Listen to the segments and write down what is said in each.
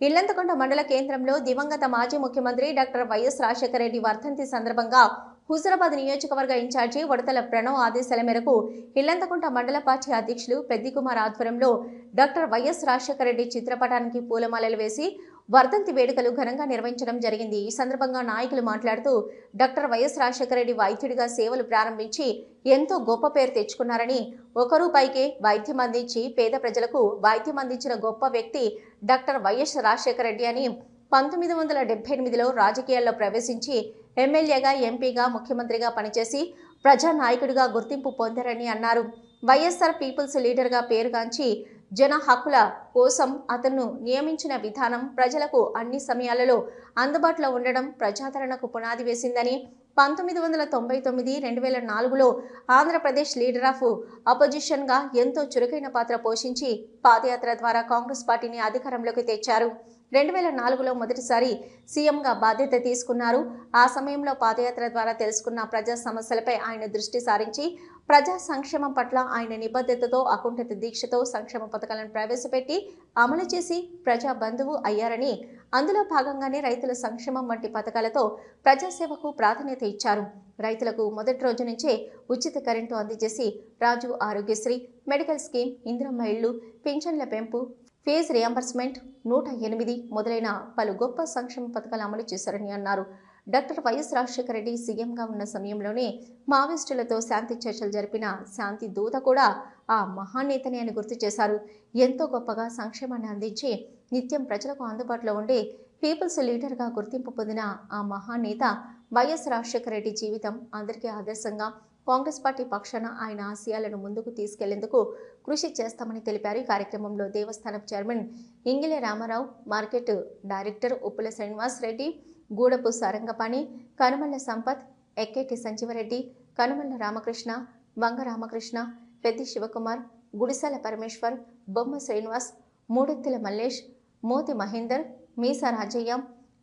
ఇళ్ళంతకొండ మండల కేంద్రంలో దివంగత మాజీ ముఖ్యమంత్రి డాక్టర్ వైఎస్ రాజశేఖర రెడ్డి వర్ధంతి సందర్భంగా హుజరాబాద్ నియోజకవర్గ ఇన్ఛార్జి వడతల ప్రణవ్ ఆదేశాల మేరకు ఇల్లంతకుంట మండల పార్టీ అధ్యక్షులు పెద్దికుమార్ ఆధ్వర్యంలో డాక్టర్ వైఎస్ రాజశేఖర రెడ్డి చిత్రపటానికి పూలమాలలు వేసి వర్ధంతి వేడుకలు ఘనంగా నిర్వహించడం జరిగింది. ఈ సందర్భంగా నాయకులు మాట్లాడుతూ డాక్టర్ వైఎస్ రాజశేఖర రెడ్డి వైద్యుడిగా సేవలు ప్రారంభించి ఎంతో గొప్ప పేరు తెచ్చుకున్నారని ఒక రూపాయికే వైద్యం అందించి పేద ప్రజలకు వైద్యం అందించిన గొప్ప వ్యక్తి డాక్టర్ వైఎస్ రాజశేఖర రెడ్డి అని పంతొమ్మిది వందల డెబ్బై ఎనిమిదిలో రాజకీయాల్లో ప్రవేశించి ఎమ్మెల్యేగా ఎంపీగా ముఖ్యమంత్రిగా పనిచేసి ప్రజానాయకుడిగా గుర్తింపు పొందారని అన్నారు. వైఎస్ఆర్ పీపుల్స్ లీడర్గా పేరుగాంచి జన హక్కుల కోసం అతను నియమించిన విధానం ప్రజలకు అన్ని సమయాలలో అందుబాటులో ఉండడం ప్రజాదరణకు పునాది వేసిందని పంతొమ్మిది వందల తొంభై తొమ్మిది రెండు వేల నాలుగులో ఆంధ్రప్రదేశ్ లీడర్ ఆఫ్ అపోజిషన్గా ఎంతో చురుకైన పాత్ర పోషించి పాదయాత్ర ద్వారా కాంగ్రెస్ పార్టీని అధికారంలోకి తెచ్చారు. రెండు వేల నాలుగులో మొదటిసారి సీఎంగా బాధ్యత తీసుకున్నారు. ఆ సమయంలో పాదయాత్ర ద్వారా తెలుసుకున్న ప్రజా సమస్యలపై ఆయన దృష్టి సారించి ప్రజా సంక్షేమం పట్ల ఆయన నిబద్ధతతో అకుంఠిత దీక్షతో సంక్షేమ పథకాలను ప్రవేశపెట్టి అమలు చేసి ప్రజా బంధువు అయ్యారని అందులో భాగంగానే రైతుల సంక్షేమం వంటి పథకాలతో ప్రజాసేవకు ప్రాధాన్యత ఇచ్చారు. రైతులకు మొదటి రోజు నుంచే ఉచిత కరెంటు అందజేసి రాజు ఆరోగ్యశ్రీ మెడికల్ స్కీమ్ ఇందిరమ్మ ఇళ్ళు పింఛన్ల పెంపు ఫీజ్ రియంబర్స్మెంట్ నూట ఎనిమిది మొదలైన పలు గొప్ప సంక్షేమ పథకాలు అమలు చేశారని అన్నారు. డాక్టర్ వైఎస్ రాజశేఖర రెడ్డి సీఎంగా ఉన్న సమయంలోనే మావోయిస్టులతో శాంతి చర్చలు జరిపిన శాంతి దూత కూడా ఆ మహానేతని అని గుర్తు చేశారు. ఎంతో గొప్పగా సంక్షేమాన్ని అందించి నిత్యం ప్రజలకు అందుబాటులో ఉండే పీపుల్స్ లీడర్గా గుర్తింపు పొందిన ఆ మహానేత వైఎస్ రాజశేఖర రెడ్డి జీవితం అందరికీ ఆదర్శంగా కాంగ్రెస్ పార్టీ పక్షాన ఆయన ఆశయాలను ముందుకు తీసుకెళ్ళేందుకు కృషి చేస్తామని తెలిపారు. ఈ కార్యక్రమంలో దేవస్థానం chairman Ingile Ramarao market director Uppula Srinivas Reddy Gudapu Sarangapani Kanumalla Sampath Ekketi Sanjeeva Reddy Kanumalla Ramakrishna Vanga Ramakrishna Peddi Shivakumar Gudisela Parameshwar Bomma Srinivas మూడెత్తుల Mallesh Moti Mahender మీసా Rajaiah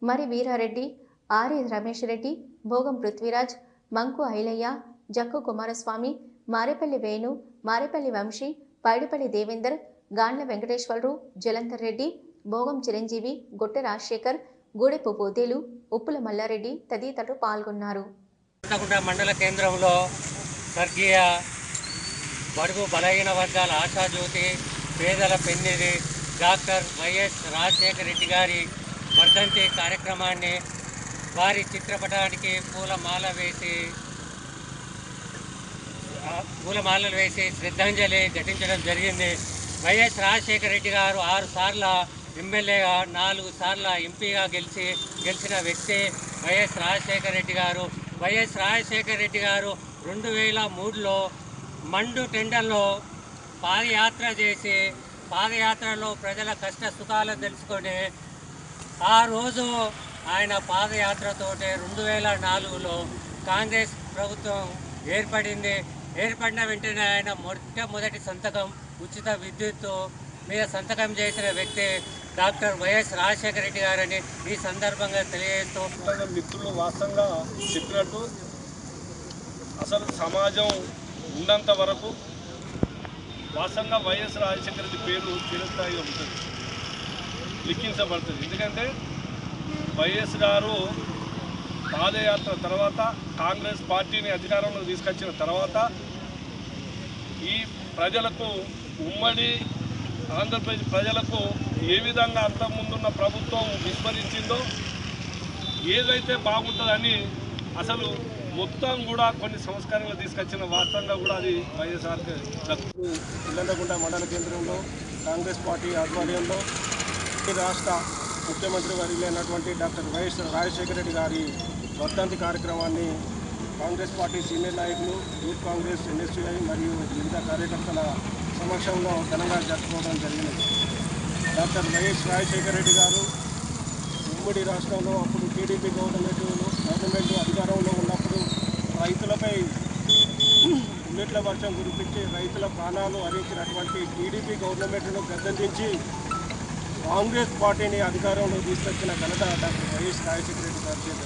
మరి వీరారెడ్డి ఆర్య రమేష్ రెడ్డి భోగం పృథ్వీరాజ్ మంకు ఐలయ్య జక్కు కుమారస్వామి మారేపల్లి వేణు మారేపల్లి వంశీ పైడిపల్లి దేవేందర్ గాండ్ల వెంకటేశ్వరరావు జలంధర్ రెడ్డి భోగం చిరంజీవి గొట్టె రాజశేఖర్ గూడెపు పోతేలు ఉప్పుల మల్లారెడ్డి తదితరులు పాల్గొన్నారు. మండల కేంద్రంలో స్వర్గీయ బడుగు బలహీన వర్గాల ఆశాజ్యోతి పేదల పెన్నిది డాక్టర్ వైఎస్ రాజశేఖర రెడ్డి గారి వర్ధంతి కార్యక్రమాన్ని వారి చిత్రపటానికి పూలమాల వేసి పూలమాలలు వేసి శ్రద్ధాంజలి ఘటించడం జరిగింది. వైఎస్ రాజశేఖర రెడ్డి గారు ఆరు సార్ల ఎమ్మెల్యేగా నాలుగు సార్ల ఎంపీగా గెలిచి గెలిచిన వ్యక్తి వైఎస్ రాజశేఖర రెడ్డి గారు. వైఎస్ రాజశేఖర రెడ్డి గారు రెండు వేల మూడులో మండు టెండర్లో పాదయాత్ర చేసి పాదయాత్రలో ప్రజల కష్ట సుఖాలను తెలుసుకొని ఆ రోజు ఆయన పాదయాత్రతోటే రెండు వేల నాలుగులో కాంగ్రెస్ ప్రభుత్వం ఏర్పడింది. ఏర్పడిన వెంటనే ఆయన మొట్టమొదటి సంతకం ఉచిత విద్యుత్ మీద సంతకం చేసిన వ్యక్తి డాక్టర్ వైఎస్ రాజశేఖర రెడ్డి గారని ఈ సందర్భంగా తెలియజేస్తూ మిత్రులు వాస్తవంగా చెప్పినట్టు అసలు సమాజం ఉన్నంత వరకు వాస్తవంగా వైఎస్ రాజశేఖర రెడ్డి పేరు చిరస్థాయిగా ఉంటుంది. లిఖించబడుతుంది. ఎందుకంటే వైఎస్ గారు పాదయాత్ర తర్వాత కాంగ్రెస్ పార్టీని అధికారంలో తీసుకొచ్చిన తర్వాత ఈ ప్రజలకు ఉమ్మడి ఆంధ్రప్రదేశ్ ప్రజలకు ఏ విధంగా అంతకుముందున్న ప్రభుత్వం విస్మరించిందో ఏదైతే బాగుంటుందని అసలు మొత్తం కూడా కొన్ని సంస్కరణలు తీసుకొచ్చిన వాస్తవంగా కూడా అది వైఎస్ఆర్ ఇల్లందగుంట మండల కేంద్రంలో కాంగ్రెస్ పార్టీ ఆధ్వర్యంలో రాష్ట్ర ముఖ్యమంత్రి వర్యులైనటువంటి డాక్టర్ వైఎస్ రాజశేఖర రెడ్డి గారి వర్ధంతి కార్యక్రమాన్ని కాంగ్రెస్ పార్టీ సీనియర్ నాయకులు యూత్ కాంగ్రెస్ ఎన్ఎస్యుఐ మరియు వివిధ కార్యకర్తల సమక్షంలో ఘనంగా జరుపుకోవడం జరిగింది డాక్టర్ వైఎస్ రాజశేఖర రెడ్డి గారు ఉమ్మడి రాష్ట్రంలో అప్పుడు టీడీపీ గవర్నమెంట్ గవర్నమెంట్ అధికారంలో ఉన్నప్పుడు రైతులపై బుల్లెట్ల వర్షం కురిపించి రైతుల ప్రాణాలు హరించినటువంటి టీడీపీ గవర్నమెంట్ను గద్దించి కాంగ్రెస్ పార్టీని అధికారంలో తీసుకొచ్చిన ఘనత డాక్టర్ వైఎస్ రాజశేఖర రెడ్డి గారి చేత